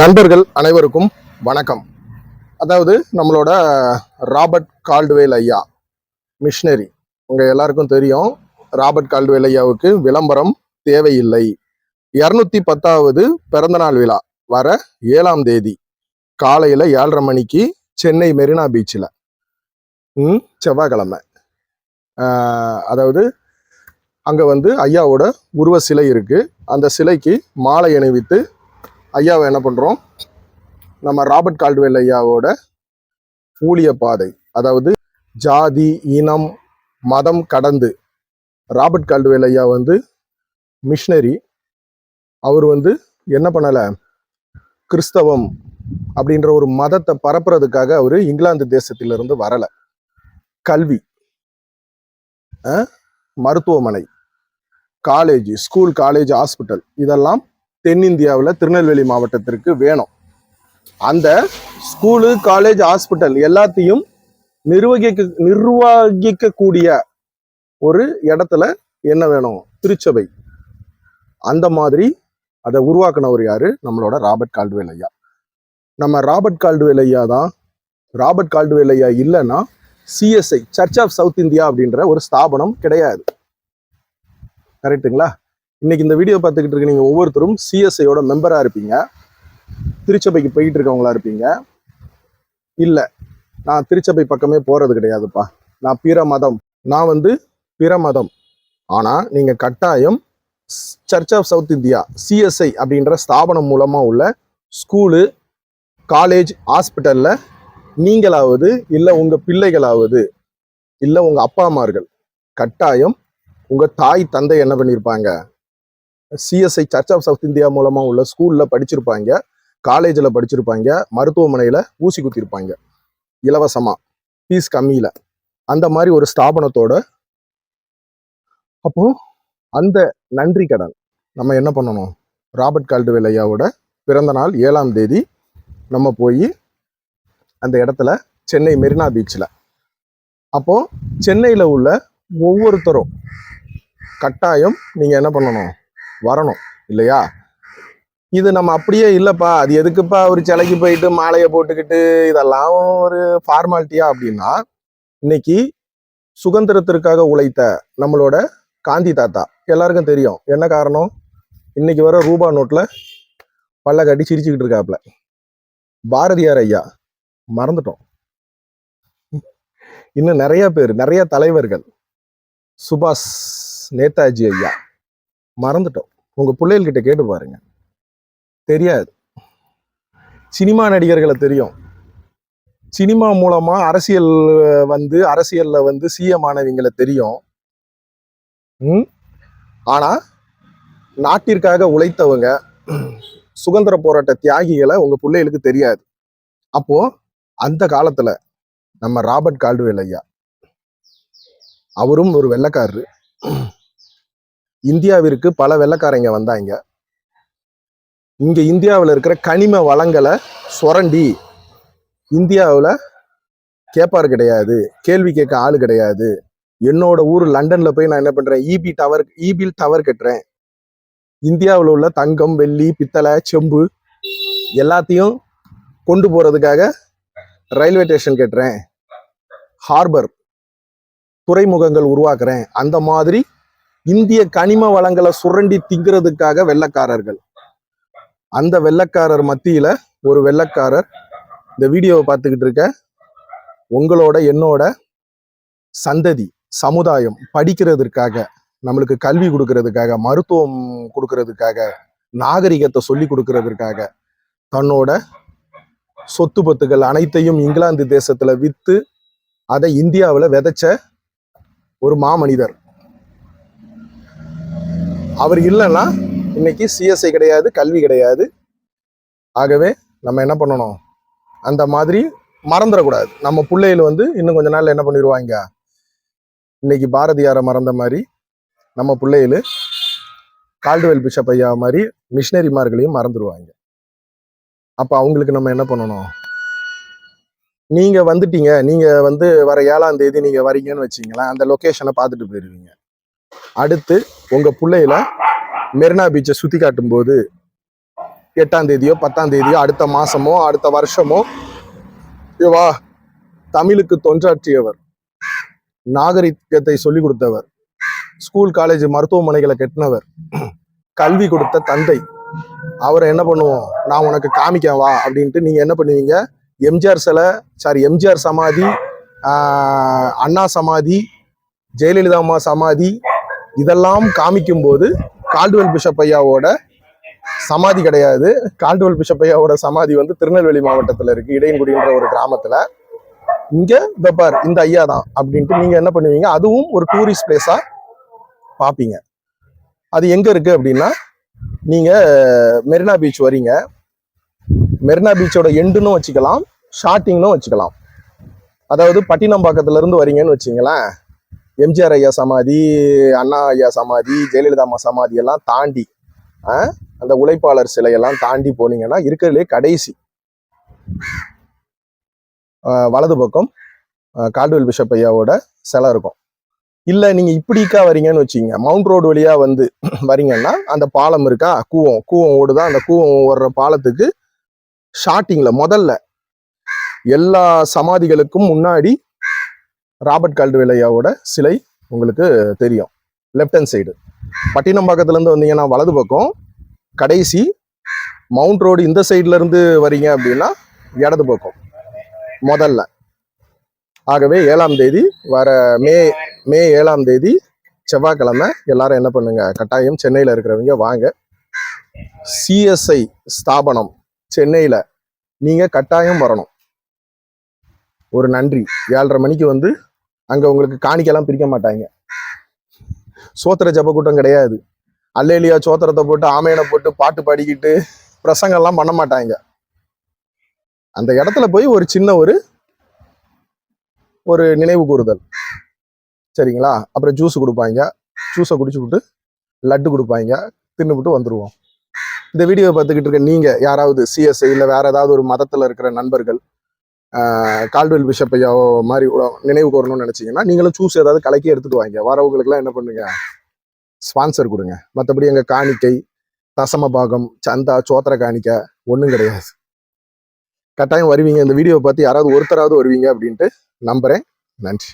நண்பர்கள் அனைவருக்கும் வணக்கம். அதாவது நம்மளோட ராபர்ட் கால்டுவேல் ஐயா மிஷினரி உங்கள் எல்லாருக்கும் தெரியும் ராபர்ட் கால்டுவேல் ஐயாவுக்கு விளம்பரம் தேவையில்லை. இரநூத்தி பத்தாவது பிறந்தநாள் விழா வர ஏழாம் தேதி காலையில் ஏழரை மணிக்கு சென்னை மெரினா பீச்சில் ம் செவ்வாய்க்கிழமை. அதாவது அங்கே வந்து ஐயாவோட உருவ சிலை இருக்குது அந்த சிலைக்கு மாலை அணிவித்து ஐயாவை என்ன பண்றோம்? நம்ம ராபர்ட் கால்டுவேல் ஐயாவோட ஊழிய பாதை அதாவது ஜாதி இனம் மதம் கடந்து ராபர்ட் கால்டுவேல் ஐயா வந்து மிஷினரி அவர் வந்து என்ன பண்ணலை? கிறிஸ்தவம் அப்படின்ற ஒரு மதத்தை பரப்புறதுக்காக அவர் இங்கிலாந்து தேசத்திலிருந்து வரலை. கல்வி மருத்துவமனை காலேஜ் ஸ்கூல் காலேஜ் ஹாஸ்பிட்டல் இதெல்லாம் தென்னிந்தியாவில் திருநெல்வேலி மாவட்டத்திற்கு வேணும். அந்த ஸ்கூலு காலேஜ் ஹாஸ்பிட்டல் எல்லாத்தையும் நிர்வகிக்க நிர்வகிக்கக்கூடிய ஒரு இடத்துல என்ன வேணும்? திருச்சபை. அந்த மாதிரி அதை உருவாக்குனவர் யாரு? நம்மளோட ராபர்ட் கால்டுவேல் ஐயா. நம்ம ராபர்ட் கால்டுவேல் ஐயா தான் ராபர்ட் கால்டுவேல் ஐயா இல்லைன்னா CSI church of South India அப்படின்ற ஒரு ஸ்தாபனம் கிடையாது. கரெக்ட்டுங்களா? இன்னைக்கு இந்த வீடியோ பார்த்துக்கிட்டு இருக்க நீங்கள் ஒவ்வொருத்தரும் சிஎஸ்ஐயோட மெம்பராக இருப்பீங்க. திருச்சபைக்கு போயிட்டு இருக்கவங்களா இருப்பீங்க. இல்லை நான் திருச்சபை பக்கமே போகிறது கிடையாதுப்பா. நான் பிற மதம். நான் வந்து பிற மதம். ஆனால் நீங்கள் கட்டாயம் church of South India CSI அப்படின்ற ஸ்தாபனம் மூலமாக உள்ள ஸ்கூலு காலேஜ் ஹாஸ்பிட்டலில் நீங்களாவது இல்லை உங்கள் பிள்ளைகளாவது இல்லை உங்கள் அப்பா அம்மார்கள் கட்டாயம் உங்கள் தாய் தந்தை என்ன பண்ணியிருப்பாங்க CSI church of South India மூலமாக உள்ள ஸ்கூலில் படிச்சிருப்பாங்க. காலேஜில் படிச்சிருப்பாங்க. மருத்துவமனையில் ஊசி குத்திருப்பாங்க. இலவசமாக ஃபீஸ் கம்மியில். அந்த மாதிரி ஒரு ஸ்தாபனத்தோட அப்போ அந்த நன்றி கடன் நம்ம என்ன பண்ணணும்? ராபர்ட் கால்டுவேல் ஐயாவோட பிறந்த நாள் ஏழாம் தேதி நம்ம போய் அந்த இடத்துல சென்னை மெரினா பீச்சில் அப்போ சென்னையில் உள்ள ஒவ்வொருத்தரும் கட்டாயம் நீங்கள் என்ன பண்ணணும்? வரணும் இல்லையா? இது நம்ம அப்படியே இல்லைப்பா அது எதுக்குப்பா ஒரு சிலைக்கு போயிட்டு மாலையை போட்டுக்கிட்டு இதெல்லாம் ஒரு ஃபார்மாலிட்டியா அப்படின்னா இன்னைக்கு சுதந்திரத்திற்காக உழைத்த நம்மளோட காந்தி தாத்தா எல்லாருக்கும் தெரியும். என்ன காரணம்? இன்னைக்கு வர ரூபா நோட்ல பல்ல கட்டி சிரிச்சுக்கிட்டு இருக்காப்ல. பாரதியார் ஐயா மறந்துட்டோம். இன்னும் நிறைய பேர் நிறைய தலைவர்கள். சுபாஷ் நேதாஜி ஐயா. மறந்துட்டோம். உங்க பிள்ளைகள்கிட்ட கேட்டு பாருங்க. தெரியாது. சினிமா நடிகர்களை தெரியும். சினிமா மூலமா அரசியல் வந்து அரசியல்ல வந்து சிஎம் ஆனவங்களை தெரியும். ம்? ஆனா நாட்டிற்காக உழைத்தவங்க சுதந்திர போராட்ட தியாகிகளை உங்க பிள்ளைகளுக்கு தெரியாது. அப்போ அந்த காலத்துல நம்ம ராபர்ட் கால்டுவேல் ஐயா அவரும் ஒரு வெள்ளக்காரரு. இந்தியாவிற்கு பல வெள்ளைக்காரங்க வந்தாங்க. இங்க இந்தியாவில் இருக்கிற கனிம வளங்களை சுரண்டி இந்தியாவில் கேட்பார் கிடையாது கேள்வி கேட்க ஆள் கிடையாது. என்னோட ஊர் லண்டன்ல போய் நான் என்ன பண்றேன்? இபி டவர் இபில் டவர் கட்டுறேன். இந்தியாவில் உள்ள தங்கம் வெள்ளி பித்தளை செம்பு எல்லாத்தையும் கொண்டு போறதுக்காக ரயில்வே ஸ்டேஷன் கட்டுறேன். ஹார்பர் துறைமுகங்கள் உருவாக்குறேன். அந்த மாதிரி இந்திய கனிம வளங்களை சுரண்டி திங்கிறதுக்காக வெள்ளக்காரர்கள். அந்த வெள்ளக்காரர் மத்தியில ஒரு வெள்ளக்காரர் இந்த வீடியோவை பார்த்துக்கிட்டு இருக்க. உங்களோட என்னோட சந்ததி சமுதாயம் படிக்கிறதுக்காக நம்மளுக்கு கல்வி கொடுக்கறதுக்காக மருத்துவம் கொடுக்கறதுக்காக நாகரிகத்தை சொல்லி கொடுக்கறதுக்காக தன்னோட சொத்து பத்துகள் அனைத்தையும் இங்கிலாந்து தேசத்துல வித்து அதை இந்தியாவில் விதைச்ச ஒரு மாமனிதர். அவர் இல்லைன்னா இன்னைக்கு சிஎஸ்ஐ கிடையாது கல்வி கிடையாது. ஆகவே நம்ம என்ன பண்ணணும்? அந்த மாதிரி மறந்துடக்கூடாது. நம்ம பிள்ளைகள் வந்து இன்னும் கொஞ்ச நாளில் என்ன பண்ணிடுவாங்க இன்னைக்கு பாரதியாரை மறந்த மாதிரி நம்ம பிள்ளைகள் கால்டுவெல் பிஷப் ஐயா மாதிரி மிஷினரிமார்களையும் மறந்துடுவாங்க. அப்போ அவங்களுக்கு நம்ம என்ன பண்ணணும்? நீங்கள் வந்துட்டீங்க. நீங்கள் வந்து வர ஏழாம் தேதி நீங்கள் வரீங்கன்னு வச்சீங்களேன் அந்த லொக்கேஷனை பார்த்துட்டு போயிருவீங்க. அடுத்து உங்க பிள்ளையில மெரினா பீச்சை சுத்தி காட்டும் போது எட்டாம் தேதியோ பத்தாம் தேதியோ அடுத்த மாசமோ அடுத்த வருஷமோ வா தமிழுக்கு தொன்றாற்றியவர் நாகரிகத்தை சொல்லிக் கொடுத்தவர். ஸ்கூல் காலேஜ் மருத்துவமனைகளை கட்டினவர். கல்வி கொடுத்த தந்தை. அவரை என்ன பண்ணுவோம்? நான் உனக்கு காமிக்கவா அப்படின்ட்டு நீங்க என்ன பண்ணுவீங்க? எம்ஜிஆர் சிலை சாரி எம்ஜிஆர் சமாதி அண்ணா சமாதி ஜெயலலிதா அம்மா சமாதி இதெல்லாம் காமிக்கும்போது கால்டுவெல் பிஷப் ஐயாவோட சமாதி கிடையாது. கால்டுவெல் பிஷப் ஐயாவோட சமாதி வந்து திருநெல்வேலி மாவட்டத்தில் இருக்கு இடையன்குடின்ற ஒரு கிராமத்துல. இங்க வெப்பார் இந்த ஐயா தான் அப்படின்ட்டு நீங்க என்ன பண்ணுவீங்க? அதுவும் ஒரு டூரிஸ்ட் பிளேஸா பார்ப்பீங்க அது எங்க இருக்கு அப்படின்னா நீங்க மெரினா பீச் வரீங்க மெரினா பீச்சோட எண்டுன்னு வச்சுக்கலாம் ஷார்ட்டிங்னும் வச்சுக்கலாம். அதாவது பட்டினம்பாக்கத்துல இருந்து வரீங்கன்னு வச்சுங்களேன். எம்ஜிஆர் ஐயா சமாதி அண்ணா ஐயா சமாதி ஜெயலலிதா அம்மா சமாதி எல்லாம் தாண்டி ஆ, அந்த உழைப்பாளர் சிலையெல்லாம் தாண்டி போனீங்கன்னா இருக்கிறதுலே கடைசி. வலது பக்கம் ஆ, கால்டுவெல் பிஷப் ஐயாவோட சிலை இருக்கும். இல்லை நீங்கள் இப்படிக்கா வரீங்கன்னு வச்சுங்க மவுண்ட் ரோடு வழியாக வந்து வரீங்கன்னா அந்த பாலம் இருக்கா? கூவம் கூவம் ஓடுதா அந்த கூவம் ஓடுற பாலத்துக்கு ஷார்ட்டிங்கில் முதல்ல எல்லா சமாதிகளுக்கும் முன்னாடி ராபர்ட் கால்டுவெல் சிலை உங்களுக்கு தெரியும். லெஃப்ட் ஹேண்ட் சைடு பட்டினம் பக்கத்துலேருந்து வந்தீங்கன்னா வலது பக்கம் கடைசி மவுண்ட் ரோடு இந்த சைட்லேருந்து வரீங்க அப்படின்னா இடது பக்கம். முதல்ல. ஆகவே ஏழாம் தேதி வர மே மே ஏழாம் தேதி செவ்வாய்க்கிழமை எல்லாரும் என்ன பண்ணுங்க? கட்டாயம் சென்னையில் இருக்கிறவங்க வாங்க. சிஎஸ்ஐ ஸ்தாபனம் சென்னையில். நீங்கள் கட்டாயம் வரணும். ஒரு நன்றி. ஏழரை மணிக்கு வந்து அங்கே உங்களுக்கு காணிக்கெல்லாம் பிரிக்க மாட்டாங்க. சோத்திர ஜப கூட்டம் கிடையாது. அல்லேலியா சோத்திரத்தை போட்டு ஆமையனை போட்டு பாட்டு பாடிக்கிட்டு பிரசங்கம்லாம் பண்ண மாட்டாங்க. அந்த இடத்துல போய் ஒரு சின்ன ஒரு ஒரு நினைவு கூறுதல். சரிங்களா? அப்புறம் ஜூஸ் கொடுப்பாங்க. ஜூஸை குடிச்சுக்கிட்டு லட்டு கொடுப்பாங்க. தின்னுபிட்டு வந்துடுவோம் இந்த வீடியோவை பார்த்துக்கிட்டு இருக்க நீங்கள் யாராவது சிஎஸ்ஐ இல்லை வேறு ஏதாவது ஒரு மதத்தில் இருக்கிற நண்பர்கள் கால்டுவெல் பிஷப் ஐயாவோ மாதிரி நினைவு கூறணும்னு நினைச்சீங்கன்னா நீங்களும் சூஸ் ஏதாவது கலக்கி எடுத்துட்டு வாங்க. வரவங்களுக்குலாம் என்ன பண்ணுங்க? ஸ்பான்சர் கொடுங்க. மற்றபடி எங்கள் காணிக்கை தசம பாகம் சந்தா சோத்திர காணிக்கை ஒன்றும் கிடையாது. கட்டாயம் வருவீங்க. இந்த வீடியோவை பார்த்து யாராவது ஒருத்தராவது வருவீங்க அப்படின்ட்டு நம்புகிறேன் நன்றி.